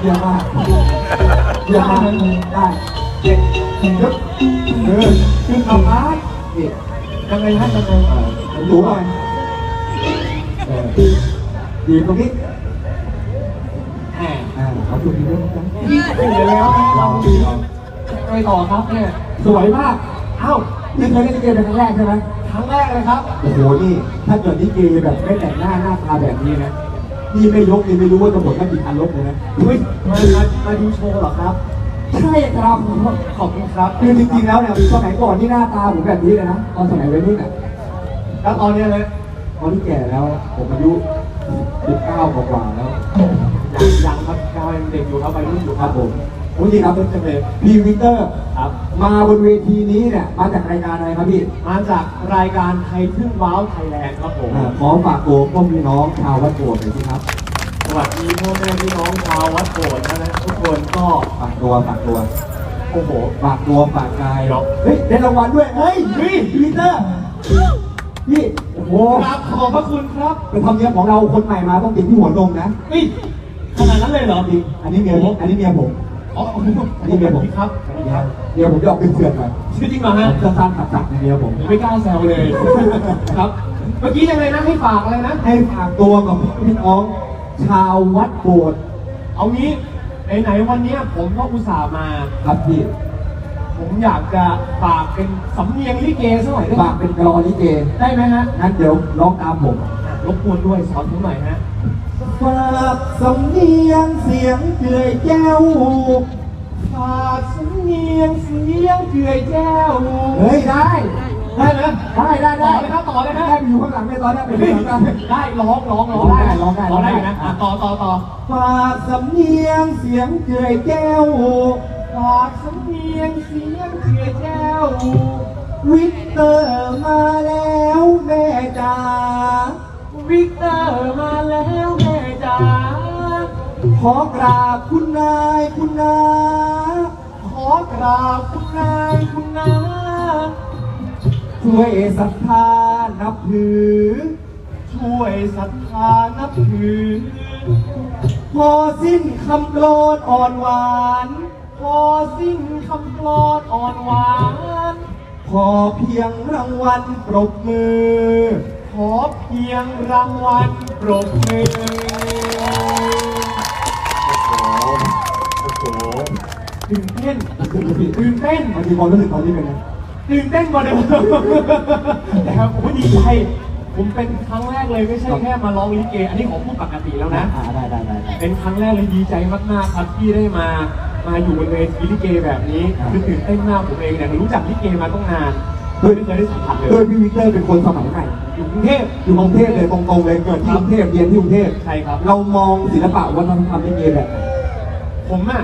เยี่ยมมากเยี่ยมมากได้เจ็ดยกเออขึ้นเอาพาร์ทนี่ยังไงฮะยังไงผมดูหน่อยเออดีตรงนี้แหมอ่าเขาดูดีด้วยนะพี่ถูแล้วนะเราดีไปต่อครับเนี่ยสวยมากเอ้านี่เคยเล่นลิเกเป็นครั้งแรกใช่ไหมครั้งแรกเลยครับโอ้โหนี่ถ้าเกิดลิเกแบบไม่แต่งหน้าหน้าตาแบบนี้นะ นี่ไม่ยกนี่ไม่รู้ว่าจะหมดแค่กี่พันลบเลยนะเฮ้ยมามามาดูโชว์เหรอครับ ใช่ครับขอบคุณครับคือจริงๆแล้วเนี่ยสมัยก่อนที่หน้าตาผมแบบนี้เลยนะตอนสมัยวัยรุ่นอะแล้วตอนเนี้ยเลยตอนที่แก่แล้วผมอายุ19กว่าๆแล้วยังยังครับกาวยังเด็กอยู่ครับวัยรุ่นอยู่คครัรับบผม โอ้ยนี่ครับเป็นจังเลยพี่วิกเตอร์ครับ มาบนเวทีนี้เนี่ยมาจากรายการอะไรครับพี่มาจากรายการไทยทึ่งว้าวไทยแลนด์ครับผมอ่าขอฝากโกพ่อพี่น้องชาววัดโบสถ์หน่อยสิครับสวัสดีพ่อแม่พี่น้องชาววัดโบสถ์นะทุกคนก็ฝากตัวฝากตัวโอ้โหฝากตัวฝากกายเนาะเฮ้ยได้รางวัลด้วยเฮ้ยเฮ้ยพีเตอร์พี่โอ้โหครับขอบพระคุณครับเป็นธรรมเนียมของเราคนใหม่มาต้องติดที่หัวนมนะนี่ขนาดนั้นเลยเหรอจริงอันนี้เมียผมอันนี้เมียผม อ๋ออันนี้เมียผมครับเมียผมจะออกเป็นเสือกหน่อยชื่อจริงเหรอผฮะมจะสร้างขัดจักในเมียผมผมไม่กล้าแซวเลย ครับ เมื่อกี้ยังไงนะให้ฝากอะไรนะให้ฝากตัวกับพี่น้อง ชาววัดโบสถ์เอางี้ไหนๆวันเนี้ยผมก็อุตส่าห์มา ครับพี่ผมอยากจะฝากเป็นสำเนียงลิเกสักหน่อยได้ไหมฝากเป็นกรอลิเก ได้ไหมฮะงั้นเดี๋ยวร้องตามผมอะร บกวนด้วยสอนผมหน่อยฮะฝากสำเนียงเสียงเจือยแก้วฝากสำเนียงเสียงเจือยแจ้วเฮ้ยได้ ได้ไหมได้ได้ต่ได้อเลยครับต่อเลยได้ฮะไปอยู่ข้างหลังในตอนนั้นเป็นเฮ้ยยังไงบ้างได้ร้องร้องร้องร้องได้ร้องได้ร้องได้อยู่ร้องได้นะอะต่อต่อต่อฝากสำเนียงเสียงเจือยแก้วฝากสำเนียงเสียงเจือยแจ้ววิกเตอร์มาแล้วแม่จ๋า วิกเตอร์มาแล้วแม่จ๋าขอกราบคุณนายคุณนาขอกราบคุณนายคุณนาช่วยศรัทธานับถือ ช่วยศรัทธานับถือ พอสิ้นคำโกรธอ่อนหวาน พอสิ้นคำกลอนอ่อนหวาน ขอเพียงรางวัลปรบมือ ขอเพียงรางวัลปรบมือโอ้โหตื่นเต้นตื่นเต้นมันมีความรู้สึกตอนนี้เป็นไงตื่นเต้นกว่าเดิมแต่ครับผมดีใจผมเป็นครั้งแรกเลยไม่ใช่แค่มาร้องลิเก อันนี้ของพูดปกติแล้วนะอ่าได้ได้ได้เป็นครั้งแรกเลยดีใจมากๆครับที่ได้มามาอยู่บนเวทีลิเกแบบนี้คือตื่นเต้นมากผมเองเนี่ยรู้จักลิเกมาต้องนาน เพื่อที่จะได้สัมผัสเลโดยยพี่วิกเตอร์เป็นคนสมัยใหม่อยู่กรุงเทพอยู่กรุงเทพเลยตรงๆเลยเกิดที่กรุงเทพเรียนที่กรุงเทพใช่ครับ เรามองศิลปะวัฒนธรรมลิเกแบบไหน ผมอะ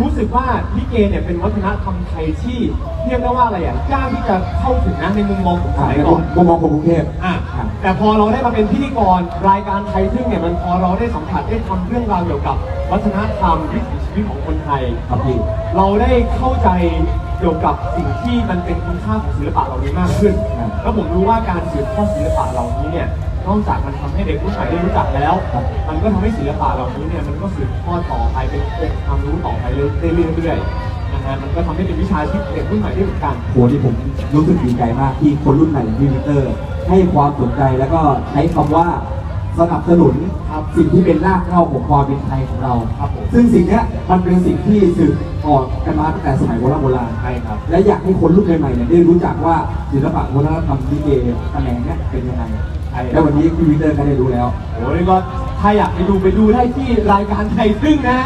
รู้สึกว่าลิเกเนี่ยเป็นวัฒนธรรมไทยที่เรียกได้ว่าอะไรอะกล้าที่จะเข้าถึงนะในมุมมองของสอ่ามัยในก่อน มุมมองของกรุงเทพอะ แต่พอเราได้มาเป็นพิธีกรรายการไทยซึ่งเนี่ยมันพอเราได้สัมผัสได้ทำเรื่องราวเกี่ยวกับ วัฒนธรรมวิถีชีวิตของคนไทยครับพี่เราได้เข้าใจเกี่ยวกับสิ่งที่มันเป็นคุณค่าของศิลปะเหล่านี้มากขึ้น แล้วผมรู้ว่าการสืบทอดศิลปะเหล่านี้เนี่ยนอกจากมันทำให้เด็กรุ่นใหม่ได้รู้จักแล้ว มันก็ทำให้ศิลปะเหล่านี้เนี่ยมันก็สืบทอดต่อไปเป็นองค์ความรู้ต่อไปเรื่อยๆ นะฮะมันก็ทำให้เป็นวิชาชีพเด็กรุ่นใหม่ได้เหมือนกันโหที่ผมรู้สึกดีใจมากที่คนรุ่นใหม่อย่างพี่วิกเตอร์ ให้ความสนใจแล้วก็ใช้คำว่าสนับสนุนครับสิ่งที่เป็นรากเหง้าของความเป็นไทยของเรา ครับผมซึ่งสิ่งเนี้ยมันเป็นสิ่งที่สืบต่อกันมาตั้งแต่สมัยโบราณโบราณ ใช่ครับ และอยากให้คนรุ่นใหม่ๆเนี่ยได้รู้จักว่าศิลปะวัฒนธรรมลิเกแขนงเนี้ยเป็นยังไงใช่ และวันนี้พี่วิกเตอร์ก็ได้รู้แล้ว โอ้ยก็ถ้าอยากไปดูไปดูได้ที่รายการไทยซึ่งนะ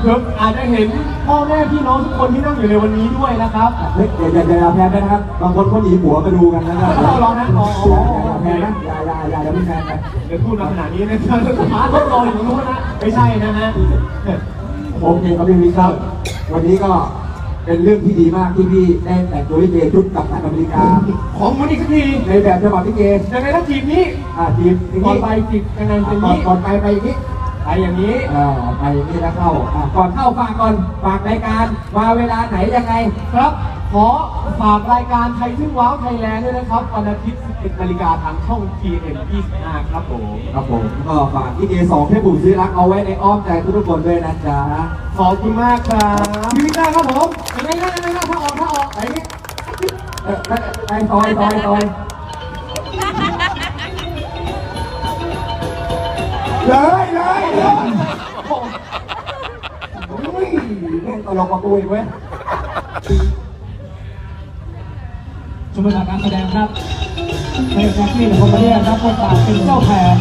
เพิ่มอาจจะเห็นพ่อแม่พี่น้องทุกคนที่นั่งอยู่ในวันนี้ด้วยนะครับเฮ้ยอย่าอย่าอย่าแพ้นะครับ บางคนเขาหนีหัวมาดูกันนะครับเอาลองนะอ๋ออ๋ออ๋ออย่าแพ้นะอย่าอย่าอย่าอย่าไม่แพ้นะเดี๋ยวพูดมาขนาดนี้นะสมาร์ทรถรออยู่ตรงนู้นนะ ไม่ใช่นะฮะ โอเคครับพี่วิครับวันนี้ก็ เป็นเรื่องที่ดีมากที่พี่ได้แต่งตัวลิเกชุดกับทางอเมริกา ของมันอีกสักทีในแบบฉบับลิเกยังไงถ้าทีมนี้อ่าทีมอย่างก่อนนี้ไปจีบยังไงเป็นก่อนนี้ก่อนไปไปอย่างนี้ไปอย่างนี้ อ่าไปอย่างนี้แล้วเข้าอ่าก่อนเข้าฝากก่อนฝากรายการมาเวลาไหนยังไง ครับ ขขอฝากรายการไทยทึ่งว้าวไทยแลนด์ด้วยนะครับ วันอาทิตย์ 11นาฬิกาทางช่อง GM 25ครับผม ครับผมก็ฝากที่เอสองเทพบุตรซื้อรักเอาไว้ในอ้อมใจทุกๆคนด้วยนะจ๊ะขอบคุณมากครับชีวิตหน้าครับผมยังไงนะยังไงนะถ้าออกถ้าออกไอ้นี่เออไอ้ซอยซอยซอยเลยเลยเลยอุ้ยแม่งตลกกว่ากูอีกเว้ย ชมบรรยากาการแสดงครับในแฟนที่ของประเทศรับบทบาทเป็นเจ้าแผน